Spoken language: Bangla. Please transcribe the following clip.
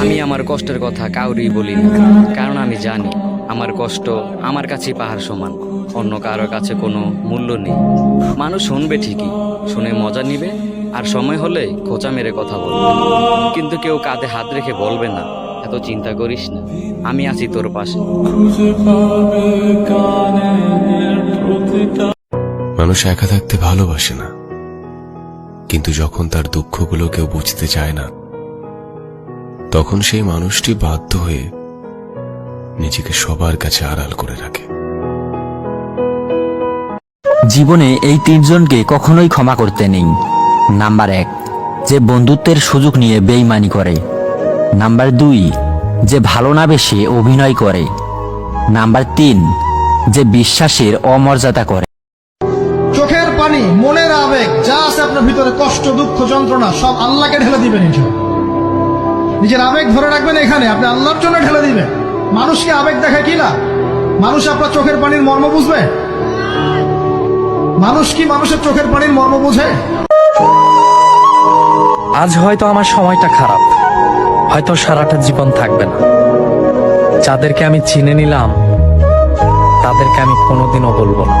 আমি আমার কষ্টের কথা কাউরি বলি না কারণ আমি জানি আমার কষ্ট আমার কাছে পাহাড় সমান, অন্য কারোর কাছে কোনো মূল্য নেই। মানুষ শুনবে ঠিকই, শুনে মজা নিবে, আর সময় হলে খোঁচা মেরে কথা বলবে। কিন্তু কেউ কাঁধে হাত রেখে বলবে না, এত চিন্তা করিস না, আমি আছি তোর পাশে। মানুষ একা থাকতে ভালোবাসে না, কিন্তু যখন তার দুঃখগুলো কেউ বুঝতে চায় না তখন সেই মানুষটি বাধ্য হয়ে নিজেকে সবার কাছে আড়াল করে রাখে। জীবনে এই তিনজনকে কখনোই ক্ষমা করতে নেই। নাম্বার এক যে বন্ধুত্বের সুযোগ নিয়ে বেইমানি করে। নাম্বার দুই যে ভালো না বেশে অভিনয় করে। নাম্বার তিন যে বিশ্বাসের অমর্যাদা করে। চোখের পানি মনের আবেগ যা আছে আপনার ভিতরে কষ্ট দুঃখ যন্ত্রণা সব আল্লাহকে ঢেলে দিবেন এটা নিজের আবেগ ধরে রাখবেন এখানে। আপনি আল্লাহর জন্য ঢেলে দিবেন। মানুষকে আবেগ দেখায় কি না? মানুষ আপনার চোখের পানির মর্ম বুঝবে? মানুষ কি মানুষের চোখের পানির মর্ম বুঝে? আজ হয়তো আমার সময়টা খারাপ। হয়তো সারাটা জীবন থাকবে না। যাদেরকে আমি চিনে নিলাম, তাদেরকে আমি কোনোদিনও বলব না।